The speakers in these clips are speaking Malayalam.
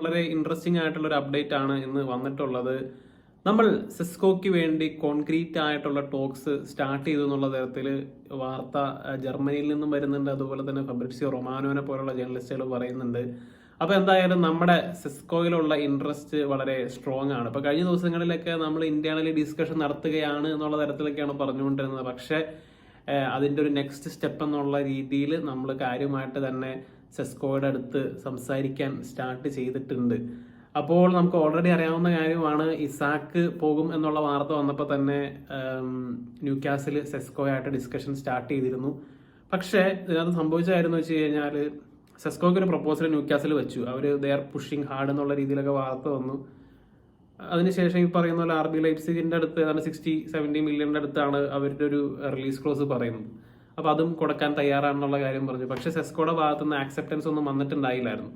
വളരെ ഇൻട്രസ്റ്റിംഗ് ആയിട്ടുള്ള ഒരു അപ്ഡേറ്റ് ആണ് ഇന്ന് വന്നിട്ടുള്ളത്. നമ്മൾ സിസ്കോയ്ക്ക് വേണ്ടി കോൺക്രീറ്റ് ആയിട്ടുള്ള ടോക്സ് സ്റ്റാർട്ട് ചെയ്തു എന്നുള്ള തരത്തിൽ വാർത്ത ജർമ്മനിയിൽ നിന്നും വരുന്നുണ്ട്. അതുപോലെ തന്നെ ഫബ്രിസിയോ റൊമാനോനെ പോലുള്ള ജേർണലിസ്റ്റുകൾ പറയുന്നുണ്ട്. അപ്പോൾ എന്തായാലും നമ്മുടെ സിസ്കോയിലുള്ള ഇൻട്രസ്റ്റ് വളരെ സ്ട്രോങ് ആണ്. അപ്പോൾ കഴിഞ്ഞ ദിവസങ്ങളിലൊക്കെ നമ്മൾ ഇന്റേണലി ഡിസ്കഷൻ നടത്തുകയാണ് എന്നുള്ള തരത്തിലൊക്കെയാണ് പറഞ്ഞുകൊണ്ടിരുന്നത്. പക്ഷേ അതിന്റെ ഒരു നെക്സ്റ്റ് സ്റ്റെപ്പ് എന്നുള്ള രീതിയിൽ നമ്മൾ കാര്യമായിട്ട് തന്നെ സെസ്കോയുടെ അടുത്ത് സംസാരിക്കാൻ സ്റ്റാർട്ട് ചെയ്തിട്ടുണ്ട്. അപ്പോൾ നമുക്ക് ഓൾറെഡി അറിയാവുന്ന കാര്യമാണ് ഇസാക്ക് പോകും എന്നുള്ള വാർത്ത വന്നപ്പോൾ തന്നെ ന്യൂ ക്യാസിൽ സെസ്കോയായിട്ട് ഡിസ്കഷൻ സ്റ്റാർട്ട് ചെയ്തിരുന്നു. പക്ഷേ ഇതിനകത്ത് സംഭവിച്ചായിരുന്നു വെച്ച് കഴിഞ്ഞാൽ സെസ്കോയ്ക്ക് ഒരു പ്രപ്പോസൽ ന്യൂ ക്യാസിൽ വെച്ചു. അവർ ദേ ആർ പുഷിങ് ഹാർഡ് എന്നുള്ള രീതിയിലൊക്കെ വാർത്ത വന്നു. അതിനുശേഷം ഈ പറയുന്ന പോലെ ആർ ബി ലൈഫ്സിന്റെ അടുത്ത് ഏതാണ്ട് സിക്സ്റ്റി സെവന്റി മില്യന്റെ അടുത്താണ് അവരുടെ ഒരു റിലീസ് ക്ലോസ് പറയുന്നത്. അപ്പൊ അതും കൊടുക്കാൻ തയ്യാറാണെന്നുള്ള കാര്യം പറഞ്ഞു. പക്ഷെ സെസ്കോയുടെ ഭാഗത്തു നിന്ന് ആക്സെപ്റ്റൻസ് ഒന്നും വന്നിട്ടുണ്ടായില്ലായിരുന്നു.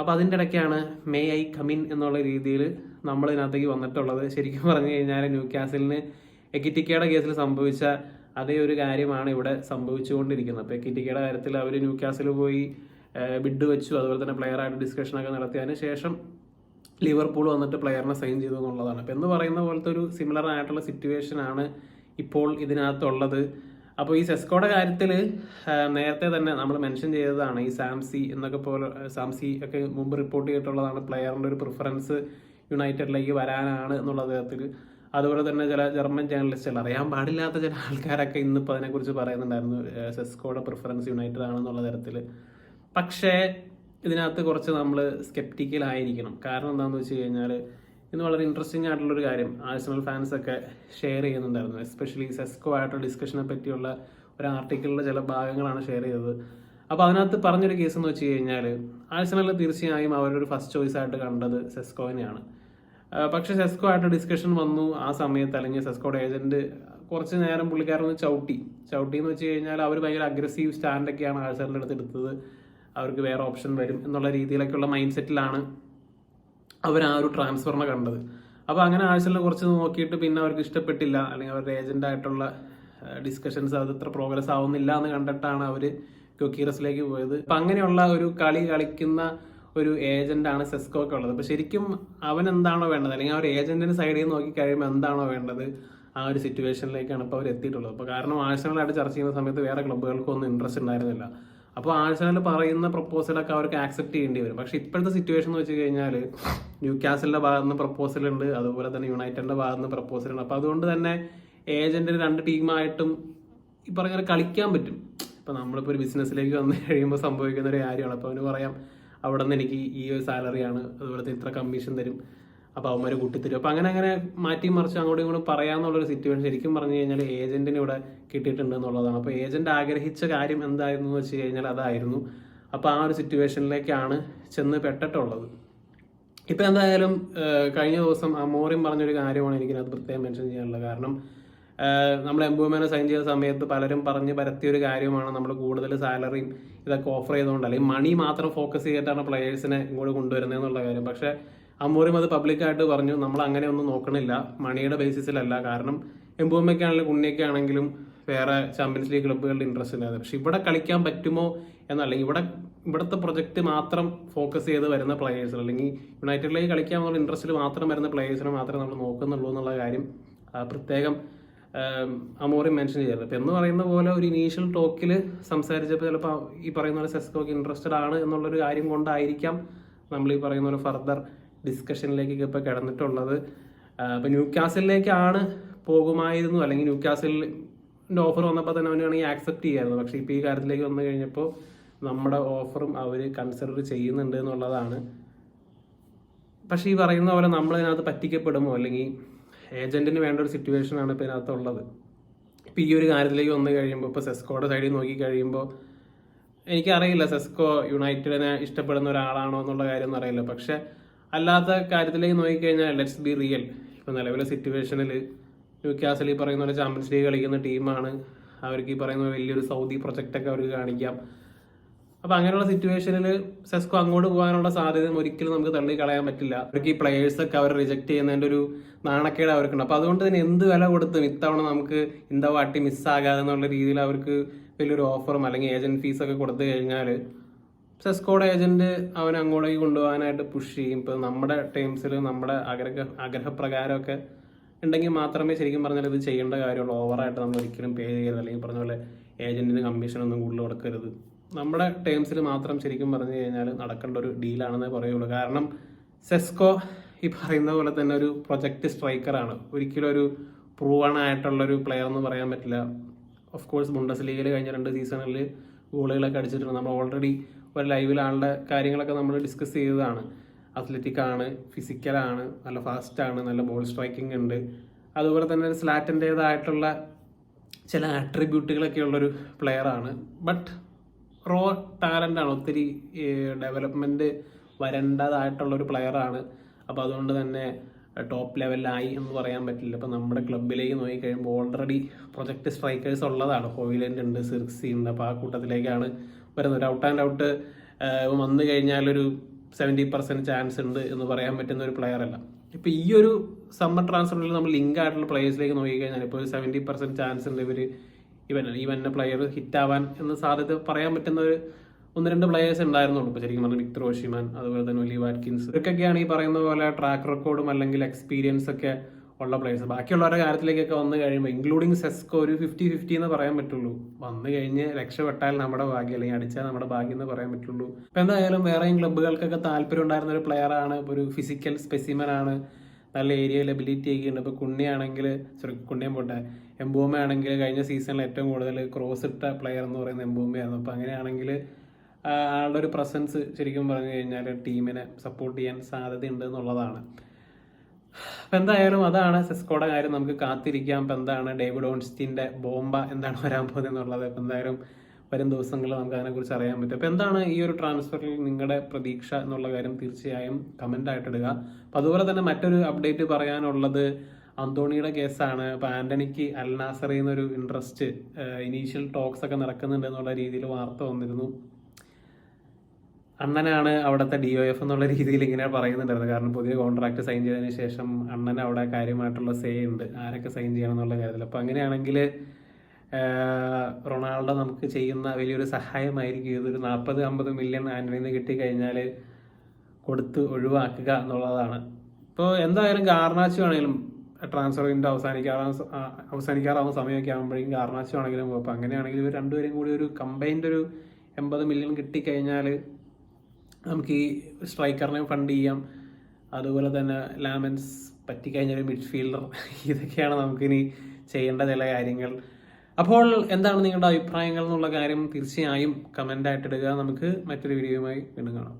അപ്പൊ അതിന്റെ ഇടയ്ക്കാണ് മേ ഐ കമിൻ എന്നുള്ള രീതിയിൽ നമ്മൾ ഇതിനകത്തേക്ക് വന്നിട്ടുള്ളത്. ശരിക്കും പറഞ്ഞു കഴിഞ്ഞാൽ ന്യൂ കാസിലിന് എക്കിറ്റിക്കയുടെ കേസിൽ സംഭവിച്ച അതേ ഒരു കാര്യമാണ് ഇവിടെ സംഭവിച്ചുകൊണ്ടിരിക്കുന്നത്. അപ്പൊ എക്കിറ്റിക്കയുടെ കാര്യത്തിൽ അവർ ന്യൂ കാസിൽ പോയി ബിഡ് വെച്ചു. അതുപോലെ തന്നെ പ്ലെയറായിട്ട് ഡിസ്കഷനൊക്കെ നടത്തിയതിന് ശേഷം ലിവർപൂൾ വന്നിട്ട് പ്ലെയറിനെ സൈൻ ചെയ്തു എന്നുള്ളതാണ്. അപ്പോൾ എന്ന് പറയുന്ന പോലത്തെ ഒരു സിമിലർ ആയിട്ടുള്ള സിറ്റുവേഷൻ ആണ് ഇപ്പോൾ ഇതിനകത്തുള്ളത്. അപ്പോൾ ഈ സെസ്കോയുടെ കാര്യത്തിൽ നേരത്തെ തന്നെ നമ്മൾ മെൻഷൻ ചെയ്തതാണ് ഈ സാംസി എന്നൊക്കെ പോലെ സാംസി ഒക്കെ മുമ്പ് റിപ്പോർട്ട് ചെയ്തിട്ടുള്ളതാണ് പ്ലെയറിന്റെ ഒരു പ്രിഫറൻസ് യുണൈറ്റഡിലേക്ക് വരാനാണ് എന്നുള്ള തരത്തിൽ അതുപോലെ തന്നെ ചില ജർമ്മൻ ജേർണലിസ്റ്റുകൾ അറിയാൻ പാടില്ലാത്ത ചില ആൾക്കാരൊക്കെ ഇന്നിപ്പോൾ അതിനെക്കുറിച്ച് പറയുന്നുണ്ടായിരുന്നു സെസ്കോയുടെ പ്രിഫറൻസ് യുണൈറ്റഡ് ആണെന്നുള്ള തരത്തിൽ പക്ഷേ ഇതിനകത്ത് കുറച്ച് നമ്മൾ സ്കെപ്റ്റിക്കലായിരിക്കണം കാരണം എന്താണെന്ന് വെച്ച് കഴിഞ്ഞാൽ ഇന്ന് വളരെ ഇൻട്രസ്റ്റിംഗ് ആയിട്ടുള്ള ഒരു കാര്യം ആഴ്സണൽ ഫാൻസ് ഒക്കെ ഷെയർ ചെയ്യുന്നുണ്ടായിരുന്നു. എസ്പെഷ്യലി സെസ്കോ ആയിട്ടുള്ള ഡിസ്കഷനെ പറ്റിയുള്ള ഒരു ആർട്ടിക്കിളിലെ ചില ഭാഗങ്ങളാണ് ഷെയർ ചെയ്തത്. അപ്പോൾ അതിനകത്ത് പറഞ്ഞൊരു കേസ് എന്ന് വെച്ച് കഴിഞ്ഞാൽ ആഴ്സണലിൽ തീർച്ചയായും അവരൊരു ഫസ്റ്റ് ചോയ്സ് ആയിട്ട് കണ്ടത് സെസ്കോവിനെയാണ് പക്ഷേ സെസ്കോ ആയിട്ട് ഡിസ്കഷൻ വന്നു. ആ സമയത്ത് അല്ലെങ്കിൽ സെസ്കോയുടെ ഏജന്റ് കുറച്ച് നേരം പുള്ളിക്കാരൻ ഒന്ന് ചവിട്ടി. ചവിട്ടി എന്ന് വെച്ച് കഴിഞ്ഞാൽ അവർ ഭയങ്കര അഗ്രസീവ് സ്റ്റാൻഡൊക്കെയാണ് ആഴ്സണലിന്റെ അടുത്ത് എടുത്തത്. അവർക്ക് വേറെ ഓപ്ഷൻ വരും എന്നുള്ള രീതിയിലൊക്കെയുള്ള മൈൻഡ് സെറ്റിലാണ് അവർ ആ ഒരു ട്രാൻസ്ഫറിനെ കണ്ടത്. അപ്പോൾ അങ്ങനെ ആഴ്ചയിൽ കുറച്ച് നോക്കിയിട്ട് പിന്നെ അവർക്ക് ഇഷ്ടപ്പെട്ടില്ല. അല്ലെങ്കിൽ അവരുടെ ഏജന്റ് ആയിട്ടുള്ള ഡിസ്കഷൻസ് അത് ഇത്ര പ്രോഗ്രസ് ആവുന്നില്ല എന്ന് കണ്ടിട്ടാണ് അവർ ക്യൂക്കീറസിലേക്ക് പോയത്. അപ്പം അങ്ങനെയുള്ള ഒരു കളി കളിക്കുന്ന ഒരു ഏജന്റ് ആണ് സെസ്കോ ഒക്കെ ഉള്ളത്. അപ്പൊ ശരിക്കും അവൻ എന്താണോ വേണ്ടത്? അല്ലെങ്കിൽ ആ ഒരു സൈഡിൽ നിന്ന് നോക്കി കഴിയുമ്പോൾ എന്താണോ വേണ്ടത്? ആ ഒരു സിറ്റുവേഷനിലേക്കാണ് ഇപ്പോൾ അവർ എത്തിയിട്ടുള്ളത്. അപ്പോൾ കാരണം ആഴ്ചകളായിട്ട് ചർച്ച ചെയ്യുന്ന സമയത്ത് വേറെ ക്ലബ്ബുകൾക്കൊന്നും ഇൻട്രസ്റ്റ് ഉണ്ടായിരുന്നില്ല. അപ്പോൾ ആഴ്സണൽ പറയുന്ന പ്രപ്പോസലൊക്കെ അവർക്ക് ആക്സെപ്റ്റ് ചെയ്യേണ്ടി വരും. പക്ഷെ ഇപ്പോഴത്തെ സിറ്റുവേഷൻ എന്ന് വെച്ച് കഴിഞ്ഞാൽ ന്യൂ കാസലിന്റെ ഭാഗത്ത് നിന്ന് പ്രപ്പോസൽ ഉണ്ട് അതുപോലെ തന്നെ യുണൈറ്റഡിന്റെ ഭാഗത്ത് നിന്ന് പ്രപ്പോസൽ ഉണ്ട്. അപ്പോൾ അതുകൊണ്ട് തന്നെ ഏജന്റിന് രണ്ട് ടീമായിട്ടും ഈ പറഞ്ഞ കളിക്കാൻ പറ്റും. ഇപ്പൊ നമ്മളിപ്പോ ഒരു ബിസിനസ്സിലേക്ക് വന്ന് കഴിയുമ്പോൾ സംഭവിക്കുന്ന ഒരു കാര്യമാണ്. അപ്പോൾ അവന് പറയാം അവിടെ നിന്ന് എനിക്ക് ഈ ഒരു സാലറിയാണ് അതുപോലെ തന്നെ ഇത്ര കമ്മീഷൻ തരും. അപ്പൊ അവന്മാര് കൂട്ടിത്തരും. അപ്പൊ അങ്ങനെ അങ്ങനെ മാറ്റി മറിച്ച് അങ്ങോട്ടും ഇങ്ങോട്ടും പറയാന്നുള്ളൊരു സിറ്റുവേഷൻ ശരിക്കും പറഞ്ഞു കഴിഞ്ഞാൽ ഏജന്റിന് ഇവിടെ കിട്ടിയിട്ടുണ്ട് എന്നുള്ളതാണ്. അപ്പൊ ഏജന്റ് ആഗ്രഹിച്ച കാര്യം എന്തായിരുന്നു എന്ന് വെച്ച് കഴിഞ്ഞാൽ അതായിരുന്നു. അപ്പൊ ആ ഒരു സിറ്റുവേഷനിലേക്കാണ് ചെന്ന് പെട്ടിട്ടുള്ളത്. ഇപ്പൊ എന്തായാലും കഴിഞ്ഞ ദിവസം അമോറിയും പറഞ്ഞൊരു കാര്യമാണ് എനിക്കിനകത്ത് പ്രത്യേകം മെൻഷൻ ചെയ്യാനുള്ളത്. കാരണം നമ്മൾ എംബുമേനെ സൈൻ ചെയ്ത സമയത്ത് പലരും പറഞ്ഞ് പരത്തിയ ഒരു കാര്യമാണ് നമ്മൾ കൂടുതൽ സാലറിയും ഇതൊക്കെ ഓഫർ ചെയ്തുകൊണ്ട് അല്ലെങ്കിൽ മണി മാത്രം ഫോക്കസ് ചെയ്തിട്ടാണ് പ്ലെയേഴ്സിനെ ഇങ്ങോട്ട് കൊണ്ടുവരുന്നത് എന്നുള്ള കാര്യം. പക്ഷെ അമോറിയും അത് പബ്ലിക്കായിട്ട് പറഞ്ഞു നമ്മൾ അങ്ങനെ ഒന്നും നോക്കണില്ല. മണിയുടെ ബേസിസിലല്ല കാരണം എംബുമയ്ക്കാണെങ്കിലും ഉണ്ണിയൊക്കെ ആണെങ്കിലും വേറെ ചാമ്പ്യൻസ് ലീഗ് ക്ലബ്ബുകളുടെ ഇൻട്രസ്റ്റ് ഇല്ലാതെ. പക്ഷെ ഇവിടെ കളിക്കാൻ പറ്റുമോ എന്നല്ല ഇവിടെ ഇവിടുത്തെ പ്രൊജക്റ്റ് മാത്രം ഫോക്കസ് ചെയ്ത് വരുന്ന പ്ലേയേഴ്സ് അല്ലെങ്കിൽ യുണൈറ്റഡിലേക്ക് പോകുന്ന ഇൻട്രസ്റ്റിൽ മാത്രം വരുന്ന പ്ലേയേഴ്സിനെ മാത്രമേ നമ്മൾ നോക്കുന്നുള്ളൂ എന്നുള്ള കാര്യം പ്രത്യേകം അമോറി മെൻഷൻ ചെയ്തത് ഇപ്പം എന്ന് പറയുന്ന പോലെ ഒരു ഇനീഷ്യൽ ടോക്കിൽ സംസാരിച്ചപ്പോൾ ചിലപ്പോൾ ഈ പറയുന്ന പോലെ സെസ്കോക്ക് ഇൻട്രസ്റ്റഡ് ആണ് എന്നുള്ളൊരു കാര്യം കൊണ്ടായിരിക്കാം നമ്മൾ ഈ പറയുന്ന പോലെ ഫർദർ ഡിസ്കഷനിലേക്ക് ഇപ്പോൾ കിടന്നിട്ടുള്ളത്. അപ്പം ന്യൂ കാസിലേക്കാണ് പോകുമായിരുന്നു. അല്ലെങ്കിൽ ന്യൂ കാസിലിന്റെ ഓഫർ വന്നപ്പോൾ തന്നെ അവനാണെങ്കിൽ ആക്സെപ്റ്റ് ചെയ്യായിരുന്നു പക്ഷേ ഇപ്പോൾ ഈ കാര്യത്തിലേക്ക് വന്നു കഴിഞ്ഞപ്പോൾ നമ്മുടെ ഓഫറും അവർ കൺസിഡർ ചെയ്യുന്നുണ്ട് എന്നുള്ളതാണ്. പക്ഷേ ഈ പറയുന്ന പോലെ നമ്മൾ ഇതിനകത്ത് പറ്റിക്കപ്പെടുമോ? അല്ലെങ്കിൽ ഏജന്റിന് വേണ്ട ഒരു സിറ്റുവേഷൻ ആണ് ഇപ്പോൾ ഇതിനകത്തുള്ളത്. ഇപ്പോൾ ഈ ഒരു കാര്യത്തിലേക്ക് വന്നു കഴിയുമ്പോൾ ഇപ്പോൾ സെസ്കോയുടെ സൈഡിൽ നോക്കി കഴിയുമ്പോൾ എനിക്കറിയില്ല സെസ്കോ യുണൈറ്റഡിനെ ഇഷ്ടപ്പെടുന്ന ഒരാളാണോ എന്നുള്ള കാര്യമൊന്നും അറിയില്ല. പക്ഷെ അല്ലാത്ത കാര്യത്തിലേക്ക് നോക്കിക്കഴിഞ്ഞാൽ ലെറ്റ്സ് ബി റിയൽ ഇപ്പോൾ നിലവിലെ സിറ്റുവേഷനിൽ ന്യൂ കാസൽ ഈ പറയുന്ന പോലെ ചാമ്പ്യൻസ് ലീഗ് കളിക്കുന്ന ടീമാണ് അവർക്ക് ഈ പറയുന്ന വലിയൊരു സൗദി പ്രൊജക്റ്റൊക്കെ അവർക്ക് കാണിക്കാം. അപ്പോൾ അങ്ങനെയുള്ള സിറ്റുവേഷനിൽ സെസ്കോ അങ്ങോട്ട് പോകാനുള്ള സാധ്യത ഒരിക്കലും നമുക്ക് തള്ളി കളയാൻ പറ്റില്ല. അവർക്ക് ഈ പ്ലേയേഴ്സ് ഒക്കെ അവർ റിജക്ട് ചെയ്യുന്നതിന്റെ ഒരു നാണക്കേട് അവർക്കുണ്ട്. അപ്പോൾ അതുകൊണ്ട് തന്നെ എന്ത് വില കൊടുത്തും ഇത്തവണ നമുക്ക് ഇന്ത വാട്ടി മിസ്സാകാതെ എന്നുള്ള രീതിയിൽ അവർക്ക് വലിയൊരു ഓഫറും അല്ലെങ്കിൽ ഏജന്റ് ഫീസൊക്കെ കൊടുത്തു കഴിഞ്ഞാൽ സെസ്കോഡ് ഏജന്റ് അവനെ അങ്ങോട്ടേക്ക് കൊണ്ടുപോകാനായിട്ട് പുഷ് ചെയ്യും. ഇപ്പൊ നമ്മുടെ ടൈംസിൽ നമ്മുടെ ആഗ്രഹ ആഗ്രഹപ്രകാരമൊക്കെ ഉണ്ടെങ്കിൽ മാത്രമേ ശരിക്കും പറഞ്ഞാൽ ഇത് ചെയ്യേണ്ട കാര്യമുള്ളൂ. ഓവറായിട്ട് നമ്മൾ ഒരിക്കലും പേ ചെയ്യരുത്. അല്ലെങ്കിൽ പറഞ്ഞ പോലെ ഏജന്റിന് കമ്മീഷൻ ഒന്നും കൂടുതൽ കൊടുക്കരുത്. നമ്മുടെ ടേംസിൽ മാത്രം ശരിക്കും പറഞ്ഞു കഴിഞ്ഞാൽ നടക്കേണ്ട ഒരു ഡീലാണെന്നേ പറയുള്ളൂ. കാരണം സെസ്കോ ഈ പറയുന്ന പോലെ തന്നെ ഒരു പ്രൊജക്ട് സ്ട്രൈക്കറാണ് ഒരിക്കലും ഒരു പ്രൂവൺ ആയിട്ടുള്ള ഒരു പ്ലെയർ എന്ന് പറയാൻ പറ്റില്ല. ഓഫ് കോഴ്സ് ബുണ്ടസ് ലീഗിൽ കഴിഞ്ഞ രണ്ട് സീസണിൽ ഗോളുകളൊക്കെ അടിച്ചിട്ടുണ്ട്. നമ്മൾ ഓൾറെഡി ഒരു ലൈവിൽ ആളുടെ കാര്യങ്ങളൊക്കെ നമ്മൾ ഡിസ്കസ് ചെയ്തതാണ്. അത്ലറ്റിക് ആണ് ഫിസിക്കലാണ് നല്ല ഫാസ്റ്റാണ് നല്ല ബോൾ സ്ട്രൈക്കിംഗ് ഉണ്ട്. അതുപോലെ തന്നെ സ്ലാറ്റിന്റെതായിട്ടുള്ള ചില ആട്രിബ്യൂട്ടുകളൊക്കെ ഉള്ളൊരു പ്ലെയറാണ് ബട്ട് റോ ടാലന്റാണ് ഒത്തിരി ഡെവലപ്മെന്റ് വരേണ്ടതായിട്ടുള്ളൊരു പ്ലെയറാണ് അപ്പോൾ അതുകൊണ്ട് തന്നെ ടോപ്പ് ലെവലിലായി എന്ന് പറയാൻ പറ്റില്ല. ഇപ്പം നമ്മുടെ ക്ലബിലേക്ക് നോക്കിക്കഴിയുമ്പോൾ ഓൾറെഡി പ്രൊജക്ട് സ്ട്രൈക്കേഴ്സ് ഉള്ളതാണ്. ഹോയിലൻഡ് ഉണ്ട് സിർക്സി ഉണ്ട്. അപ്പോൾ ആ കൂട്ടത്തിലേക്കാണ് വരുന്നത്. ഒരു ഔട്ട് ആൻഡ് ഔട്ട് വന്നു കഴിഞ്ഞാൽ ഒരു സെവന്റി പെർസെന്റ് ചാൻസ് ഉണ്ട് എന്ന് പറയാൻ പറ്റുന്ന ഒരു പ്ലെയർ അല്ല. ഇപ്പം ഈ ഒരു സമ്മർ ട്രാൻസ്ഫറിൽ നമ്മൾ ലിങ്ക് ആയിട്ടുള്ള പ്ലേയേഴ്സിലേക്ക് നോക്കിക്കഴിഞ്ഞാൽ ഇപ്പോൾ ഒരു സെവന്റി പെർസെന്റ് ചാൻസ് ഉണ്ട് ഇവർ ഇവൻ ഇവൻ പ്ലെയർ ഹിറ്റ് ആവാൻ എന്ന് സാധ്യത പറയാൻ പറ്റുന്ന ഒരു ഒന്ന് രണ്ട് പ്ലെയേഴ്സ് ഉണ്ടായിരുന്നുള്ളൂ. ഇപ്പോൾ ശരിക്കും പറഞ്ഞാൽ വിക്ടർ ഓഷിമാൻ അതുപോലെ തന്നെ ഒലി വാറ്റ്കിൻസ്. ഇതൊക്കെയാണ് ഈ പറയുന്ന പോലെ ട്രാക്ക് റെക്കോർഡും അല്ലെങ്കിൽ എക്സ്പീരിയൻസ് ഒക്കെ ഉള്ള പ്ലേയേഴ്സ് ബാക്കിയുള്ളവരുടെ കാര്യത്തിലേക്കൊക്കെ വന്നു കഴിയുമ്പോൾ ഇൻക്ലൂഡിങ് സെസ്കോ ഒരു ഫിഫ്റ്റി ഫിഫ്റ്റി എന്ന് പറയാൻ പറ്റുള്ളൂ. വന്നു കഴിഞ്ഞ് രക്ഷപ്പെട്ടാൽ നമ്മുടെ ഭാഗ്യം അല്ലെങ്കിൽ അടിച്ചാൽ നമ്മുടെ ഭാഗ്യം എന്ന് പറയാൻ പറ്റുള്ളൂ. ഇപ്പം എന്തായാലും വേറെയും ക്ലബ്ബുകൾക്കൊക്കെ താല്പര്യം ഉണ്ടായിരുന്ന ഒരു പ്ലെയർ ആണ്. ഒരു ഫിസിക്കൽ സ്പെസിമൻ ആണ്. നല്ല ഏരിയ എബിലിറ്റി ഒക്കെ ഉണ്ട് ഇപ്പോൾ കുണ്ണിയാണെങ്കിൽ സോറി കുണ്ണിയം പോട്ടെ. എംബോമ ആണെങ്കിൽ കഴിഞ്ഞ സീസണിൽ ഏറ്റവും കൂടുതൽ ക്രോസ് ഇട്ട പ്ലെയർ എന്ന് പറയുന്ന എംബോമയായിരുന്നു അപ്പോൾ അങ്ങനെയാണെങ്കിൽ ആളുടെ ഒരു പ്രസൻസ് ശരിക്കും പറഞ്ഞു കഴിഞ്ഞാൽ ടീമിനെ സപ്പോർട്ട് ചെയ്യാൻ സാധ്യതയുണ്ട് എന്നുള്ളതാണ്. അപ്പം എന്തായാലും അതാണ് സെസ്കോടെ കാര്യം. നമുക്ക് കാത്തിരിക്കാം. ഇപ്പം എന്താണ് ഡേവിഡ് ഓൺസ്റ്റീന്റെ ബോംബ എന്താണ് വരാൻ പോകുന്നത് എന്നുള്ളത് അപ്പം എന്തായാലും വരും ദിവസങ്ങളിൽ നമുക്ക് അതിനെക്കുറിച്ച് അറിയാൻ പറ്റും. അപ്പോൾ എന്താണ് ഈ ഒരു ട്രാൻസ്ഫറിൽ നിങ്ങളുടെ പ്രതീക്ഷ എന്നുള്ള കാര്യം തീർച്ചയായും കമന്റ് ആയിട്ടിടുക അപ്പോൾ അതുപോലെ തന്നെ മറ്റൊരു അപ്ഡേറ്റ് പറയാനുള്ളത് അന്തോണിയുടെ കേസാണ്. അപ്പോൾ ആന്റണിക്ക് അൽ ഇൻട്രസ്റ്റ് ഇനീഷ്യൽ ടോക്സ് ഒക്കെ നടക്കുന്നുണ്ട് എന്നുള്ള രീതിയിൽ വാർത്ത വന്നിരുന്നു. അണ്ണനാണ് അവിടുത്തെ ഡി ഒ എഫ് എന്നുള്ള രീതിയിൽ ഇങ്ങനെ പറയുന്നുണ്ടായിരുന്നു. കാരണം പുതിയ കോൺട്രാക്ട് സൈൻ ചെയ്തതിന് ശേഷം അണ്ണൻ അവിടെ കാര്യമായിട്ടുള്ള സേ ഉണ്ട്. ആരൊക്കെ സൈൻ ചെയ്യണം എന്നുള്ള കാര്യത്തിൽ. അപ്പോൾ അങ്ങനെയാണെങ്കിൽ റൊണാൾഡോ നമുക്ക് ചെയ്യുന്ന വലിയൊരു സഹായമായിരിക്കും. ഇതൊരു നാൽപ്പത് അമ്പത് മില്യൺ ആന്റണിയിൽ നിന്ന് കിട്ടിക്കഴിഞ്ഞാൽ കൊടുത്ത് ഒഴിവാക്കുക എന്നുള്ളതാണ്. ഇപ്പോൾ എന്തായാലും ഗാർണാച്ചു ആണെങ്കിലും ട്രാൻസ്ഫർ വിൻഡോ അവസാനിക്കാറാ അവസാനിക്കാറാവുന്ന സമയമൊക്കെ ആകുമ്പോഴേക്കും ഗാർണാച്ചു ആണെങ്കിലും അപ്പോൾ അങ്ങനെയാണെങ്കിൽ ഇവർ രണ്ടുപേരും കൂടി ഒരു കമ്പൈൻഡ് ഒരു എൺപത് മില്യൺ കിട്ടിക്കഴിഞ്ഞാൽ നമുക്ക് ഈ സ്ട്രൈക്കറിനെ ഫണ്ട് ചെയ്യാം. അതുപോലെ തന്നെ ലാമൻസ് പറ്റിക്കഴിഞ്ഞാൽ മിഡ്ഫീൽഡർ ഇതൊക്കെയാണ് നമുക്കിനി ചെയ്യേണ്ട ചില കാര്യങ്ങൾ. അപ്പോൾ എന്താണ് നിങ്ങളുടെ അഭിപ്രായങ്ങൾ എന്നുള്ള കാര്യം തീർച്ചയായും കമന്റ് ആയിട്ട് ഇടുക നമുക്ക് മറ്റൊരു വീഡിയോയുമായി വീണ്ടും കാണാം.